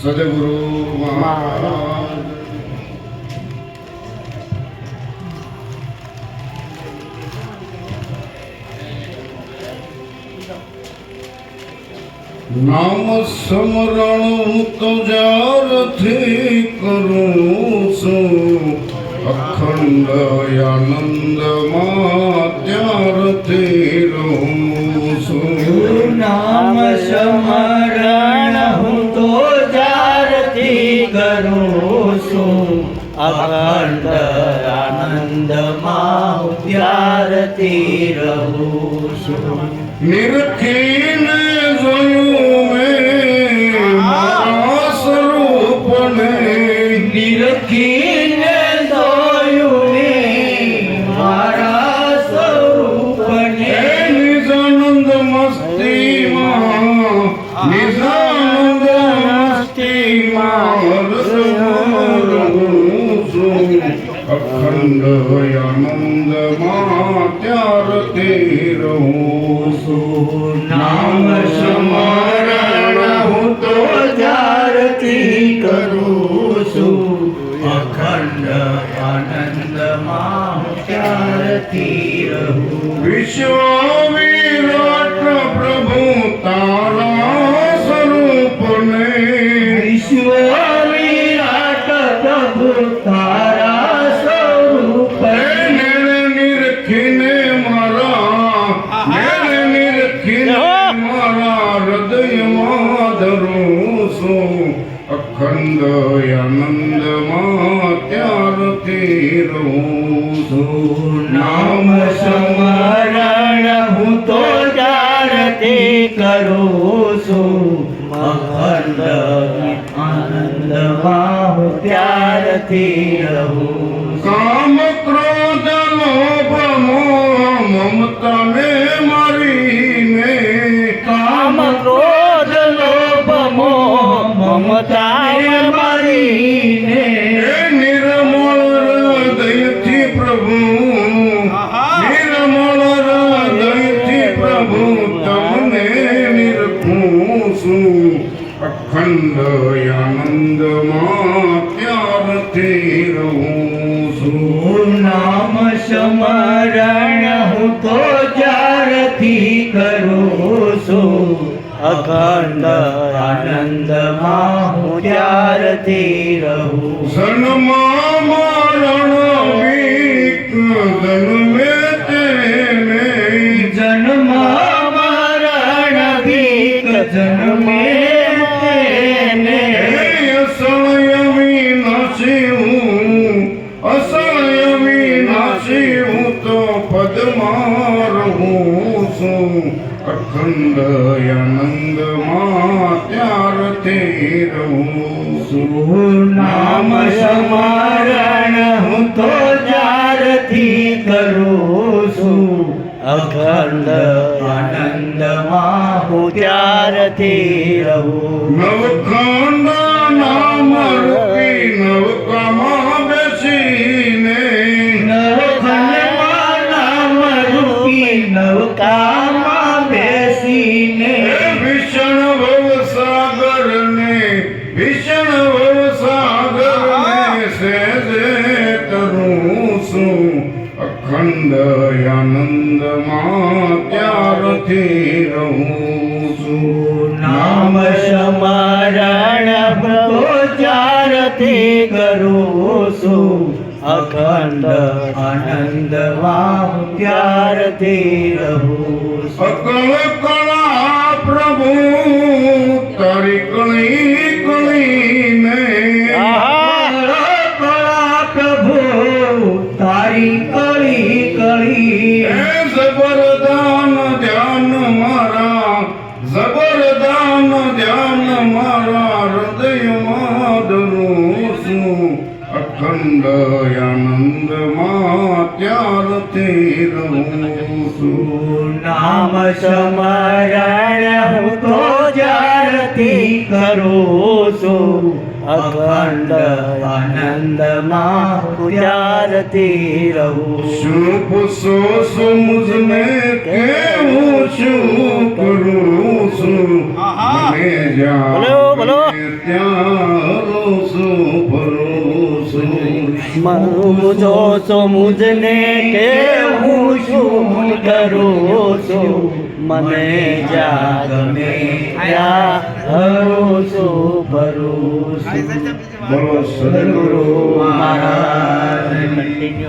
સદગુરુ મહારાજ નામ સ્મરણ હું તો જ્યારથી કરું છું અખંડ આનંદમાં ત્યારથી રહું છું નામ સ્મરણ ત્યારથી રહું છું નિરખીને જોયું મેં મારા સ્વરૂપને. નિરખીને જોયું ને મારા સ્વરૂપને નિજાનંદ મસ્તીમાં નિજાનંદ મસ્તીમાં રસમાં રહું છું. અખંડ આનંદમાં. ત્યારથી રહું છું નામ સ્મરણ હું તો ત્યારથી કરું છું અખંડ આનંદમાં હું ત્યારથી રહું આનંદમાં ત્યારથી રહું છું નામ સ્મરણ હું તો ત્યારથી કરું છું અખંડ આનંદમાં હું ત્યારથી રહું કામ અખંડ આનંદમાં ત્યારથી રહું છું નામ સ્મરણ હું તો જ્યારથી કરું છું અખંડ આનંદમાં હું ત્યારથી રહું સન્મા મરણ અખંડ આનંદમાં ત્યારથી રહું છું નામ સમારણ હું તો જ્યારથી કરું છું અખંડ આનંદમાં હું ત્યારથી રહું નવખંડ અખંડ આનંદમાં પ્યારથી રહું છું નામ સમારણ પ્રભુ જ્યારથી કરું છું અખંડ આનંદમાં હું પ્યારથી રહું સકળ કળા પ્રભુ તારી કણી કણી ને કળા પ્રભુ તારી કળી કળી હે જબરદાન ધ્યાન મારા જબરદાન ધ્યાન મારા ધરું છું અખંડ આનંદમાં ત્યારથી રહું છું નામ સમરણ હું તો જાણતી કરું છું અખંડ આનંદમાં ત્યારથી રહું શું પૂછો છો મુझને કેવું શું કરું છું મને જ્યાં બોલો, બોલો. ત્યાં હું છો મુજને કે હું શું કરું છું? મને જ્યાં ગમે છું ભરું છું. બોલો સદગુરુ મહારાજ